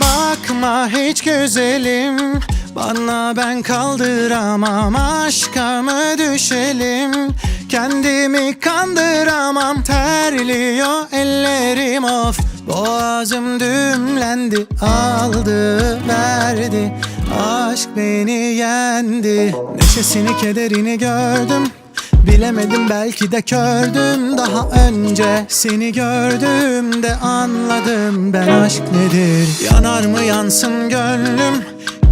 Bakma hiç güzelim. Bana ben kaldıramam. Aşka mı düşelim? Kendimi kandıramam. Terliyor ellerim. Of Boğazım dümlendi Aldı verdi. Aşk beni yendi. Neşesini kederini gördüm Bilemedim belki de kördüm. Daha önce Seni gördüğümde anladım ben. Aşk nedir? Yanar mı yansın gönlüm?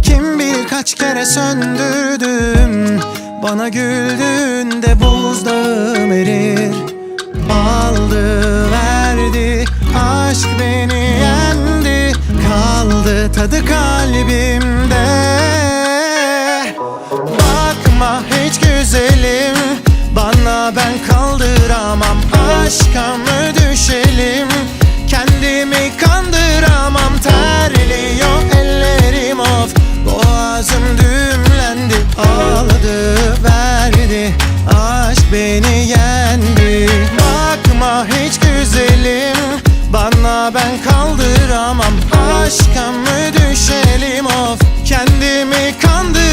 Kim bilir kaç kere söndürdüm? Bana güldüğünde buzdağım erir. Aldı verdi aşk beni yendi. Kaldı tadı kalbimde. Bakma hiç güzelim Bana ben kaldıramam. Aşka mı düşelim? Kendimi kandıramam. Terliyor ellerim of. Boğazım dümlendi Aldı verdi. Aşk beni yendi. Bakma hiç güzelim. Bana ben kaldıramam. Aşka mı düşelim of? Kendimi kandıramam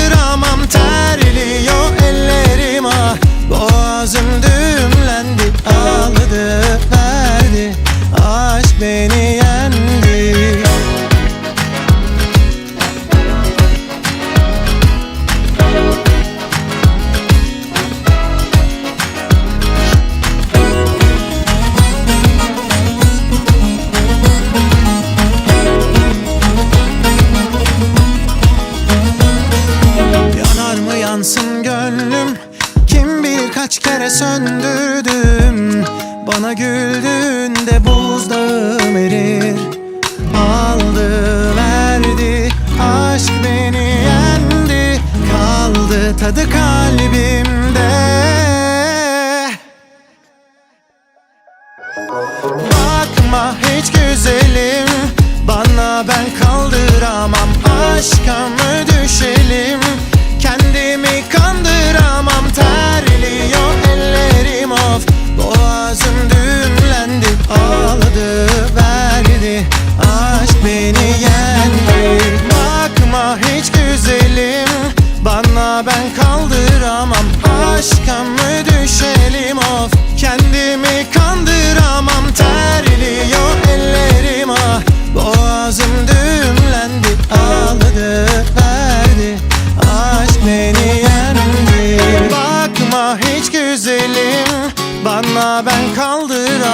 kaç kere söndürdüm. Bana güldüğünde buzdağım erir. Aldı verdi Aşk beni yendi. Kaldı tadı kalbimde. Bakma hiç güzelim. Bana ben kaldıramam. Aşka mı düşelim? Kendimi kandıramam Aşk beni yendi. Bakma hiç güzelim. Bana ben kaldıramam